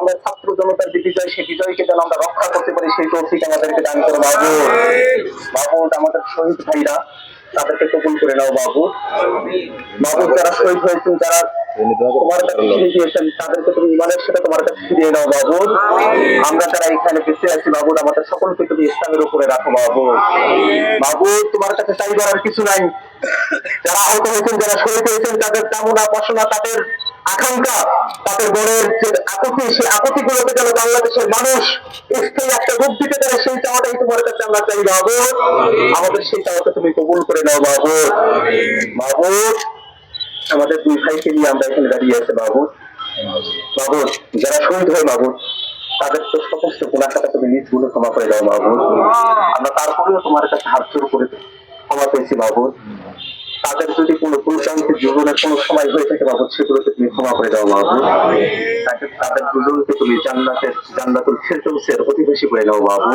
আমরা ছাত্র জনতার যে বিজয় সেই বিজয়কে যেন আমরা রক্ষা করতে পারি, সেই তৌফিক আমাদেরকে দান করো বাবু। বাবু, আমাদের শহীদ ভাইরা, তাদেরকে কবুল করে নাও বাবু। বাবু, যারা শহীদ হয়েছেন, যারা এখানে বেঁচে আছি বাবু সকলকে তুমি ইসলামের উপরে রাখো বাবু। বাবু, তোমার কাছে চাইবার আর কিছু নাই। যারা আহত হয়েছেন, যারা শহীদ হয়েছেন, তাদের কামনা বাসনা তাদের আকাঙ্ক্ষা তাদের মনের যে আকুতি সেই যেন বাংলাদেশের মানুষ একটা রূপ দিতে পারে সেই চাওয়াটাই তোমার কাছে আমরা চাই বাবু। আমাদের সেই চাওয়াটা তুমি কবুল করে নাও বাবু। বাবু আমাদের দুই ভাইকে নিয়ে আমরা এখানে দাঁড়িয়ে আছে বাবু। বাবু যারা শহীদ হয় বাবু তাদের তো সমস্ত গুণাখাতা তুমি নিজগুলো ক্ষমা করে দাও বাবু। আমরা তারপরেও তোমার কাছে হাত জোর করে ক্ষমা পেয়েছি বাবু। তাদের যদি কোনো দুর্দান্ত জীবনের কোনো সময় হয়ে থাকে বাবু সেগুলোকে তুমি ক্ষমা করে দাও বাবু। তাদের দুজনকে তুমি জান্নাতের জান্নাতুল ফেরদৌসের অধিবাসী করে দাও বাবু।